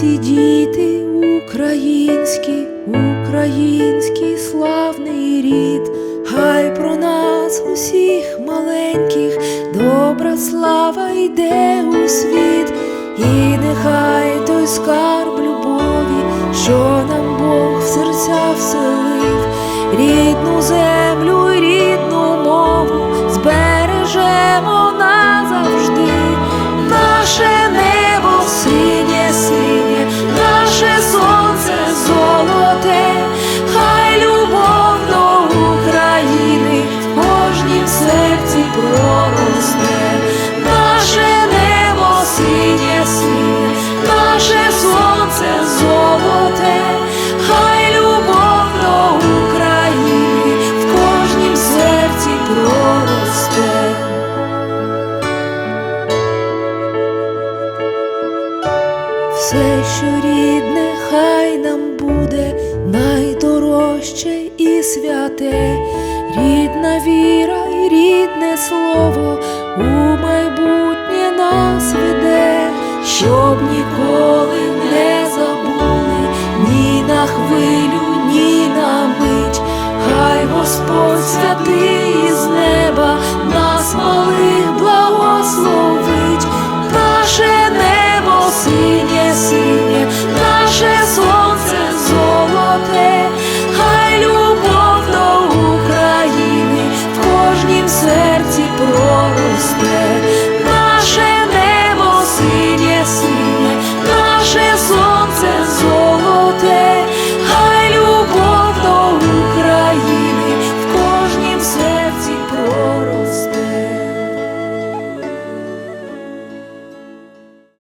всі діти українські, український славний рід, хай про нас усіх маленьких, добра слава йде у світ, і нехай той скарб любові, що нам Бог в серця вселив, Все, що рідне, хай нам буде найдорожче і святе, рідна віра і рідне слово у майбутнє нас веде, щоб ніколи не забули ні на хвилю, ні на мить, хай Господь святий серці проросте.